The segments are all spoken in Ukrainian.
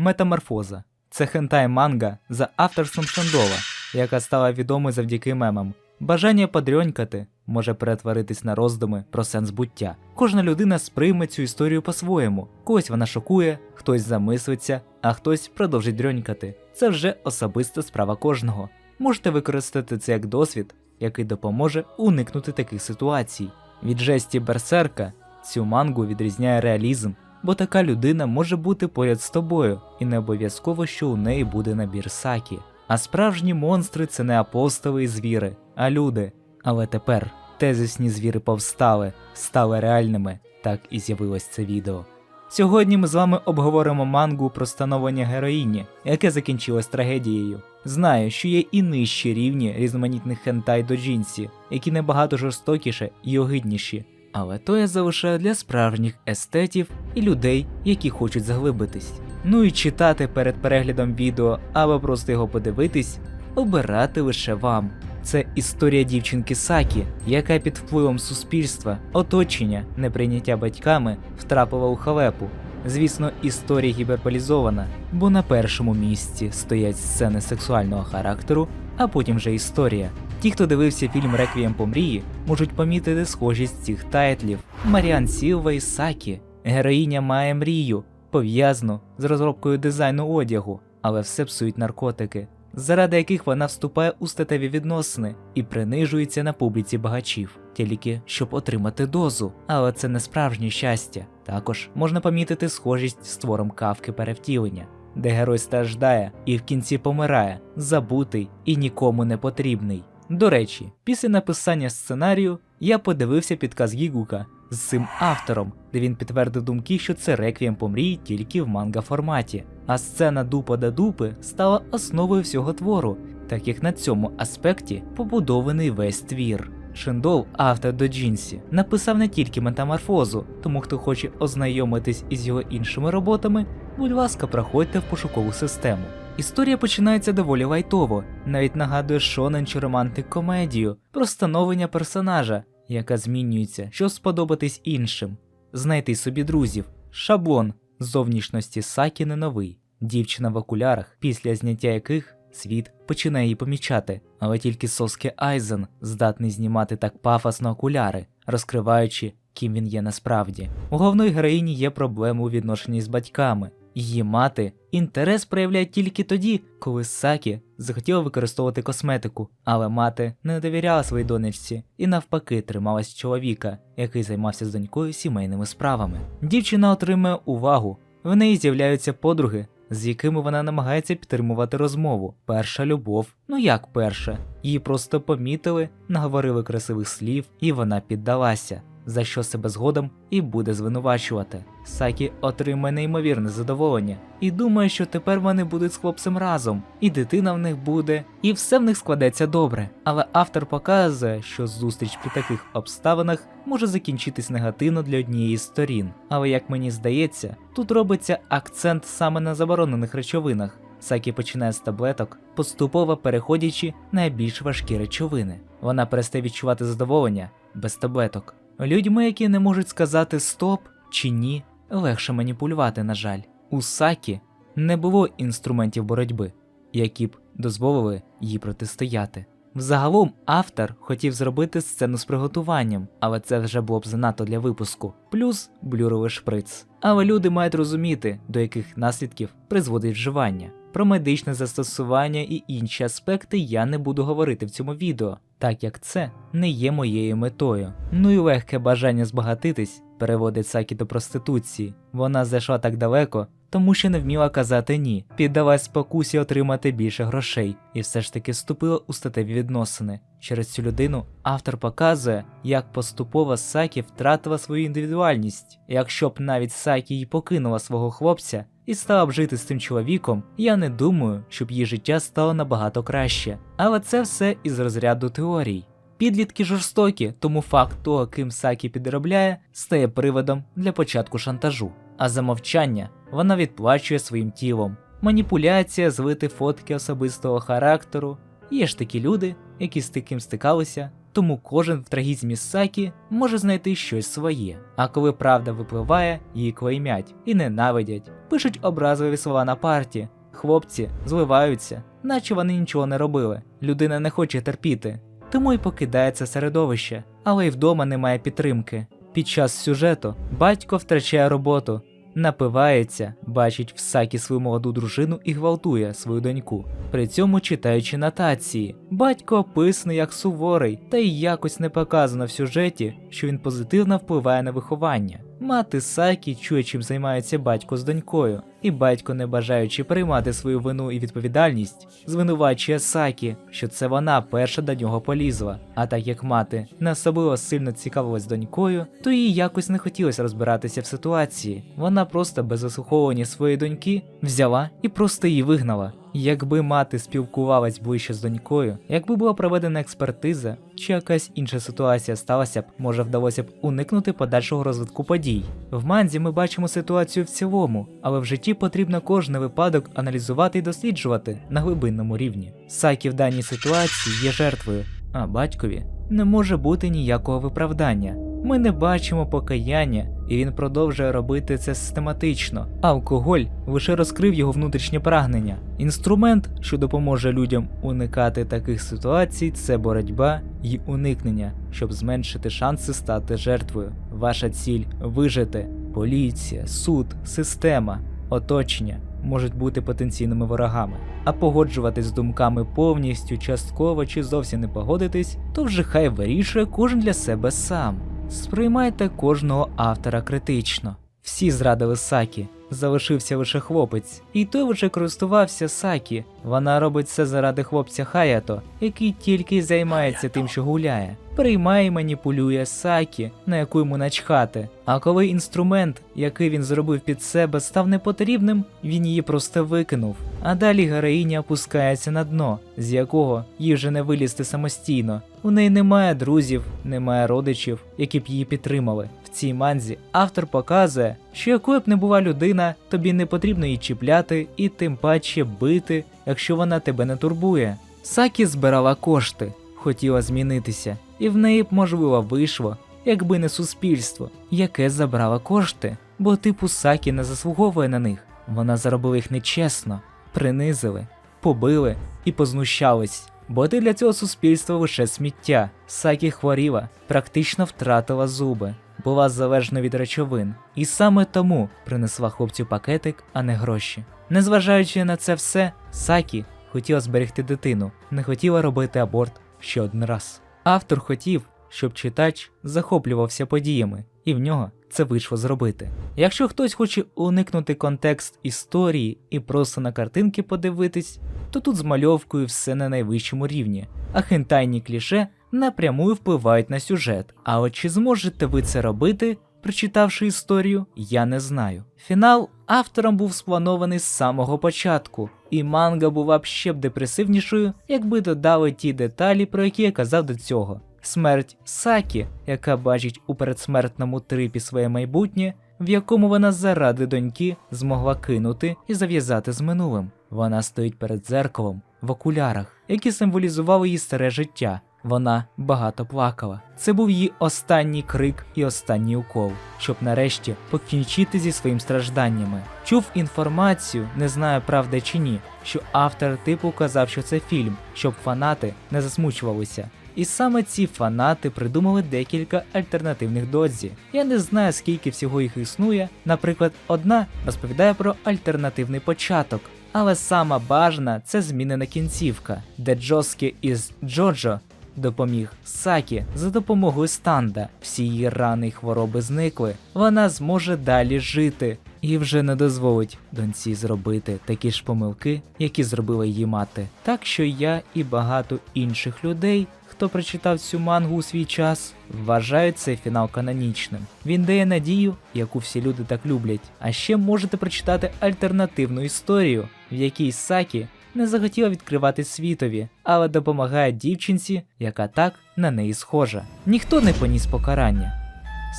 Метаморфоза це хентай манга за авторством Шандова, яка стала відомою завдяки мемам. Бажання подрьонькати може перетворитись на роздуми про сенс буття. Кожна людина сприйме цю історію по-своєму. Когось вона шокує, хтось замислиться, а хтось продовжить дрьонькати. Це вже особиста справа кожного. Можете використати це як досвід, який допоможе уникнути таких ситуацій. Від жесті берсерка цю мангу відрізняє реалізм, бо така людина може бути поряд з тобою, і не обов'язково, що у неї буде набір сакі. А справжні монстри це не апостоли і звіри, а люди. Але тепер тезисні звіри повстали, стали реальними, так і з'явилось це відео. Сьогодні ми з вами обговоримо мангу про становлення героїні, яке закінчилось трагедією. Знаю, що є і нижчі рівні різноманітних хентай до джинсі, які набагато жорстокіше і огидніші. Але то я залишаю для справжніх естетів і людей, які хочуть заглибитись. Ну і читати перед переглядом відео або просто його подивитись, обирати лише вам. Це історія дівчинки Сакі, яка під впливом суспільства, оточення, неприйняття батьками втрапила у халепу. Звісно, історія гіперболізована, бо на першому місці стоять сцени сексуального характеру, а потім вже історія. Ті, хто дивився фільм Реквієм по мрії, можуть помітити схожість цих тайтлів. Маріан Сілва і Сакі. Героїня має мрію, пов'язану з розробкою дизайну одягу, але все псують наркотики, заради яких вона вступає у статеві відносини і принижується на публіці багачів, тільки щоб отримати дозу. Але це не справжнє щастя. Також можна помітити схожість з твором кавки перевтілення, де герой страждає і в кінці помирає, забутий і нікому не потрібний. До речі, після написання сценарію я подивився підказ Гігука з цим автором, де він підтвердив думки, що це реквієм по мрії тільки в манга форматі. А сцена дупа да дупи стала основою всього твору, так як на цьому аспекті побудований весь твір. Шиндол, автор до Джінсі, написав не тільки метаморфозу, тому хто хоче ознайомитись із його іншими роботами, будь ласка, проходьте в пошукову систему. Історія починається доволі лайтово, навіть нагадує шонен чи романтик комедію про становлення персонажа, яка змінюється, щоб сподобатись іншим, знайти собі друзів, шаблон. Зовнішності Сакі не новий, дівчина в окулярах, після зняття яких світ починає її помічати, але тільки Соске Айзен здатний знімати так пафосно окуляри, розкриваючи, ким він є насправді. У головної героїні є проблеми у відношенні з батьками. Її мати інтерес проявляє тільки тоді, коли Сакі захотіла використовувати косметику, але мати не довіряла своїй донечці і навпаки трималась чоловіка, який займався з донькою сімейними справами. Дівчина отримує увагу, в неї з'являються подруги, з якими вона намагається підтримувати розмову. Перша любов, ну як перша, її просто помітили, наговорили красивих слів, і вона піддалася за що себе згодом і буде звинувачувати. Сакі отримає неймовірне задоволення і думає, що тепер вони будуть з хлопцем разом, і дитина в них буде, і все в них складеться добре. Але автор показує, що зустріч при таких обставинах може закінчитись негативно для однієї з сторін. Але як мені здається, тут робиться акцент саме на заборонених речовинах. Сакі починає з таблеток, поступово переходячи на більш важкі речовини. Вона перестає відчувати задоволення без таблеток. Людьми, які не можуть сказати стоп чи ні, легше маніпулювати, на жаль. У Сакі не було інструментів боротьби, які б дозволили їй протистояти. Взагалом автор хотів зробити сцену з приготуванням, але це вже було б занадто для випуску, плюс блюровий шприц. Але люди мають розуміти, до яких наслідків призводить вживання. Про медичне застосування і інші аспекти я не буду говорити в цьому відео, так як це не є моєю метою. Ну і легке бажання збагатитись переводить Сакі до проституції. Вона зайшла так далеко, тому що не вміла казати ні, піддалась спокусі отримати більше грошей, і все ж таки вступила у статеві відносини. Через цю людину автор показує, як поступово Сакі втратила свою індивідуальність. Якщо б навіть Сакі й покинула свого хлопця і стала б жити з цим чоловіком, я не думаю, щоб її життя стало набагато краще. Але це все із розряду теорій. Підлітки жорстокі, тому факт того, ким Сакі підробляє, стає приводом для початку шантажу. А за мовчання вона відплачує своїм тілом. Маніпуляція, злити фотки особистого характеру. Є ж такі люди, які з таким стикалися тому кожен в трагізмі Сакі може знайти щось своє. А коли правда випливає, її клеймять і ненавидять, пишуть образливі слова на парті. Хлопці зливаються, наче вони нічого не робили. Людина не хоче терпіти, тому й покидає це середовище, але й вдома немає підтримки. Під час сюжету батько втрачає роботу, напивається, бачить в Сакі свою молоду дружину і гвалтує свою доньку. При цьому читаючи нотації, батько описаний як суворий, та й якось не показано в сюжеті, що він позитивно впливає на виховання. Мати Сакі чує, чим займається батько з донькою, і батько, не бажаючи приймати свою вину і відповідальність, звинувачує Сакі, що це вона перша до нього полізла. А так як мати не особливо сильно цікавилась донькою, то їй якось не хотілося розбиратися в ситуації. Вона просто без заслуховування своєї доньки взяла і просто її вигнала. Якби мати спілкувалась ближче з донькою, якби була проведена експертиза, чи якась інша ситуація сталася б, може вдалося б уникнути подальшого розвитку подій. В манзі ми бачимо ситуацію в цілому, але в житті потрібно кожний випадок аналізувати і досліджувати на глибинному рівні. Сакі в даній ситуації є жертвою, а батькові не може бути ніякого виправдання. Ми не бачимо покаяння, і він продовжує робити це систематично. Алкоголь лише розкрив його внутрішнє прагнення. Інструмент, що допоможе людям уникати таких ситуацій, це боротьба і уникнення, щоб зменшити шанси стати жертвою. Ваша ціль вижити. Поліція, суд, система, оточення можуть бути потенційними ворогами. А погоджуватись з думками повністю, частково чи зовсім не погодитись, то вже хай вирішує кожен для себе сам. Сприймайте кожного автора критично. Всі зрадили Сакі, залишився лише хлопець, і той лише користувався Сакі. Вона робить це заради хлопця Хаято, який тільки займається тим, що гуляє. Приймає і маніпулює Сакі, на яку йому начхати. А коли інструмент, який він зробив під себе, став непотрібним, він її просто викинув. А далі героїня опускається на дно, з якого їй вже не вилізти самостійно. У неї немає друзів, немає родичів, які б її підтримали. В цій манзі автор показує, що якою б не була людина, тобі не потрібно її чіпляти і тим паче бити, якщо вона тебе не турбує. Сакі збирала кошти, хотіла змінитися, і в неї б можливо вийшло, якби не суспільство, яке забрало кошти, бо типу Сакі не заслуговує на них. Вона заробила їх нечесно, принизили, побили і познущались. Бо ти для цього суспільства лише сміття. Сакі хворіла, практично втратила зуби, була залежна від речовин, і саме тому принесла хлопцю пакетик, а не гроші. Незважаючи на це все, Сакі хотіла зберегти дитину, не хотіла робити аборт ще один раз. Автор хотів, щоб читач захоплювався подіями, і в нього це вийшло зробити. Якщо хтось хоче уникнути контекст історії і просто на картинки подивитись, то тут з мальовкою все на найвищому рівні, а хентайні кліше напряму впливають на сюжет. А от чи зможете ви це робити, прочитавши історію, я не знаю. Фінал автором був спланований з самого початку, і манга була б ще б депресивнішою, якби додали ті деталі, про які я казав до цього. Смерть Сакі, яка бачить у передсмертному трипі своє майбутнє, в якому вона заради доньки змогла кинути і зав'язати з минулим. Вона стоїть перед дзеркалом в окулярах, які символізували її старе життя. Вона багато плакала. Це був її останній крик і останній укол, щоб нарешті покінчити зі своїм стражданнями. Чув інформацію, не знаю правда чи ні, що автор типу казав, що це фільм, щоб фанати не засмучувалися. І саме ці фанати придумали декілька альтернативних додзі. Я не знаю, скільки всього їх існує. Наприклад, одна розповідає про альтернативний початок. Але сама бажана це змінена кінцівка, де Джоскі із Джоджо допоміг Сакі за допомогою станда. Всі її рани й хвороби зникли. Вона зможе далі жити і вже не дозволить доньці зробити такі ж помилки, які зробила її мати. Так що я і багато інших людей, хто прочитав цю мангу у свій час, вважають цей фінал канонічним. Він дає надію, яку всі люди так люблять. А ще можете прочитати альтернативну історію, в якій Сакі не захотіла відкривати світові, але допомагає дівчинці, яка так на неї схожа. Ніхто не поніс покарання.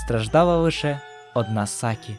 Страждала лише одна Сакі.